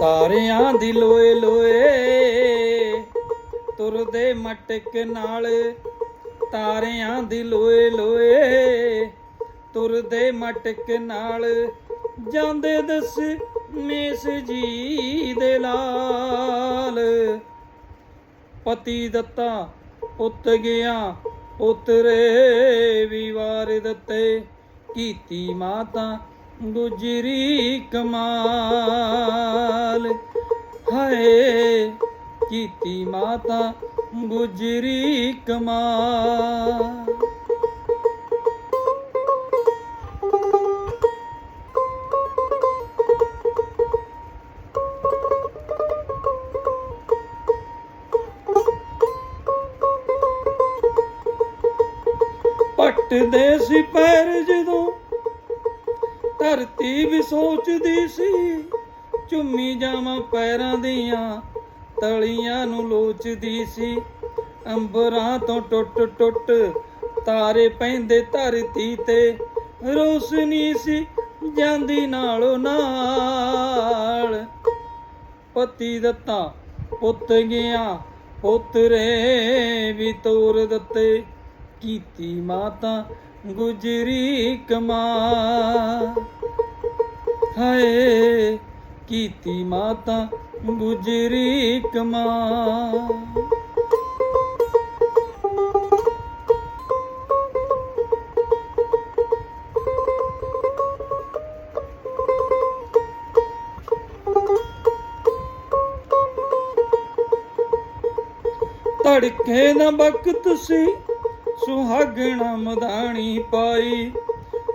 ਤਾਰਿਆਂ ਦੀ ਲੋਏ ਲੋਏ ਤੁਰਦੇ ਮਟਕ ਨਾਲ ਤਾਰਿਆਂ ਦੀ ਲੋਏ ਲੋਏ ਤੁਰਦੇ ਮਟਕ ਨਾਲ ਜਾਂਦੇ ਦਸ ਮੇਸ ਜੀ ਦੇ ਲਾਲ। ਪਤੀ ਦਿੱਤਾ ਉੱਤ ਗਿਆ, ਉਤਰੇ ਵੀ ਵਾਰ ਦਿੱਤੇ, ਕੀਤੀ ਮਾਤਾ ਗੁਜਰੀ ਕਮਾਲ ਹਾਏ ਕੀਤੀ ਮਾਤਾ ਗੁਜਰੀ ਕਮਾਲ ਪੱਟਦੇ ਸੀ ਪੈਰ ਜਦੋਂ ਧਰਤੀ ਵੀ ਸੋਚਦੀ ਸੀ। ਝੁੰਮੀ ਜਾਵਾਂ ਪੈਰਾਂ ਦੀਆਂ, ਤਲੀਆਂ ਨੂੰ ਲੋਚਦੀ ਸੀ। ਅੰਬਰਾਂ ਤੋਂ ਟੁੱਟ ਟੁੱਟ ਤਾਰੇ ਪੈਂਦੇ ਧਰਤੀ ਤੇ। ਰੋਸ਼ਨੀ ਸੀ ਜਾਂਦੀ ਨਾਲੋਂ ਨਾਲ। ਪਤੀ ਦਿੱਤਾ, ਪੁੱਤ ਗਿਆ, ਪੁੱਤਰੇ ਵੀ ਤੋਰ ਦਿੱਤੇ। ਕੀਤੀ ਮਾਤਾ ਗੁਜਰੀ ਕਮਾ। ਹਾਏ ਕੀਤੀ ਮਾਤਾ ਗੁਜਰੀ ਕਮਾ। ਧੜਕੇ ਨਾ ਬਖਤ ਸੀ ਸੁਹਾਗਣਾ ਮਧਾਣੀ ਪਾਈ।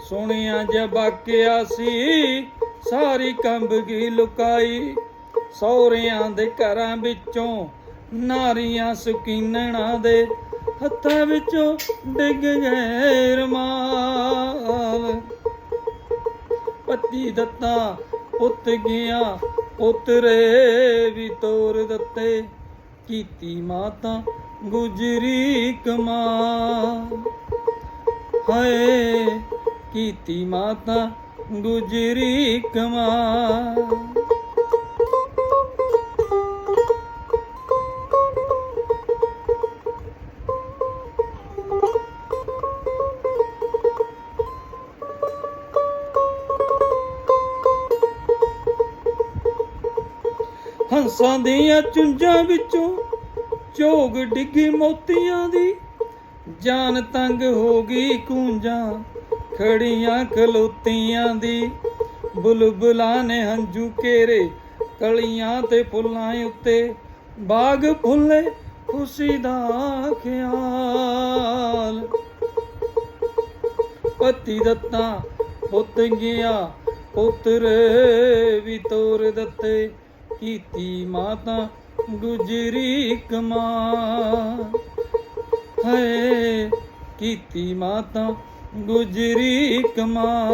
ਸੁਣਿਆ ਜਬਾਕਿਆ ਸੀ, ਸਾਰੀ ਕੰਬਗੀ ਲੁਕਾਈ। ਸੌਰਿਆਂ ਦੇ ਘਰਾਂ ਵਿੱਚੋਂ, ਨਾਰੀਆਂ ਸੁਕੀਨਣਾ ਦੇ ਹੱਥਾਂ ਵਿੱਚੋਂ ਡਿੱਗ ਗਏ ਰਮਾਲ। ਪਤੀ ਦਿੱਤਾ ਪੁੱਤ ਗਿਆ ਉਤਰੇ ਵੀ ਤੋਰ ਦਿੱਤੇ। ਕੀਤੀ ਮਾਤਾ ਗੁਜਰੀ ਕਮਾ। ਹਾਏ ਕੀਤੀ ਮਾਤਾ ਗੁਜਰੀ ਕਮਾ। ਹੰਸਾਂ ਦੀਆਂ ਚੁੰਝਾਂ ਵਿੱਚੋਂ ਝੋਗ ਡਿੱਗੀ ਮੋਤੀਆਂ ਦੀ। ਜਾਨ ਤੰਗ ਹੋ ਗਈ ਕੂੰਜਾਂ, ਖੜੀਆਂ ਖਲੋਤੀਆਂ ਦੀ। ਬੁਲਬੁਲਾਂ ਨੇ ਹੰਝੂ ਕੇਰੇ ਕਲੀਆਂ ਤੇ ਫੁੱਲਾਂ ਉੱਤੇ। ਬਾਗ ਫੁੱਲੇ ਖੁਸ਼ੀ ਦਾ ਖਿਆਲ। ਪਤੀ ਦਿੱਤਾ ਪੁੱਤ ਗਿਆ ਪੁੱਤਰ ਵੀ ਤੋਰ ਦਿੱਤੇ। ਕੀਤੀ ਮਾਤਾ ਗੁਜਰੀ ਕਮਾ। ਹੈ ਕੀਤੀ ਮਾਤਾ ਗੁਜਰੀ ਕਮਾ।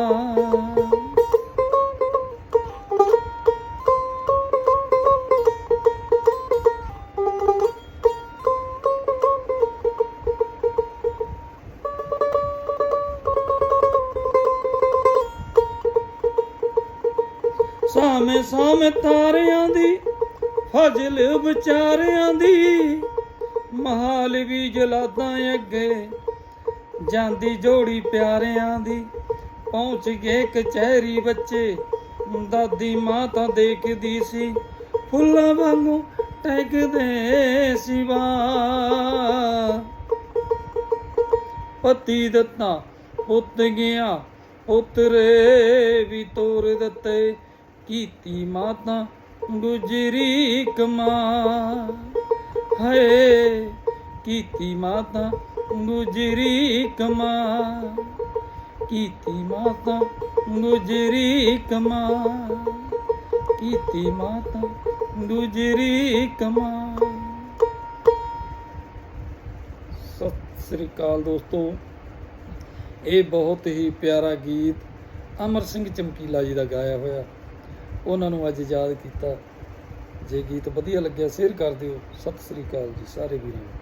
ਸਾਵੇਂ ਸਾਵੇਂ ਤਾਰਿਆਂ ਦੀ ਹਜ਼ਲ ਵਿਚਾਰਿਆਂ ਦੀ ਮਹਾਲ ਵੀ ਜਲਾਦਾਂ ਅੱਗੇ ਜਾਂਦੀ ਜੋੜੀ ਪਿਆਰਿਆਂ ਦੀ। ਪਹੁੰਚ ਗਏ ਕਚਹਿਰੀ ਬੱਚੇ, ਦਾਦੀ ਮਾਂ ਤਾਂ ਦੇਖਦੀ ਸੀ, ਫੁੱਲਾਂ ਵਾਂਗੂ ਟੈਕਦੇ ਸਿਵਾ ਪਤੀ ਦਿੱਤਾ, ਪੁੱਤ ਗਿਆ, ਪੁੱਤਰੇ ਵੀ ਤੋਰ ਦਿੱਤੇ, ਕੀਤੀ ਮਾਤਾ ਗੁਜਰੀ ਕਮਾ ਹੈ ਕੀਤੀ ਮਾਤਾ ਗੁਜਰੀ ਕਮਾ ਕੀਤੀ ਮਾਤਾ ਗੁਜਰੀ ਕਮਾ ਕੀਤੀ ਮਾਤਾ ਗੁਜਰੀ ਕਮਾ ਸਤਿ ਸ੍ਰੀ ਅਕਾਲ ਦੋਸਤੋ, ਇਹ ਬਹੁਤ ਹੀ ਪਿਆਰਾ ਗੀਤ ਅਮਰ ਸਿੰਘ ਚਮਕੀਲਾ ਜੀ ਦਾ ਗਾਇਆ ਹੋਇਆ। ਉਹਨਾਂ ਨੂੰ ਅੱਜ ਯਾਦ ਕੀਤਾ। ਜੇ ਗੀਤ ਵਧੀਆ ਲੱਗਿਆ, ਸ਼ੇਅਰ ਕਰ ਦਿਓ। ਸਤਿ ਸ੍ਰੀ ਅਕਾਲ ਜੀ, ਸਾਰੇ ਵੀਰਾਂ ਨੂੰ।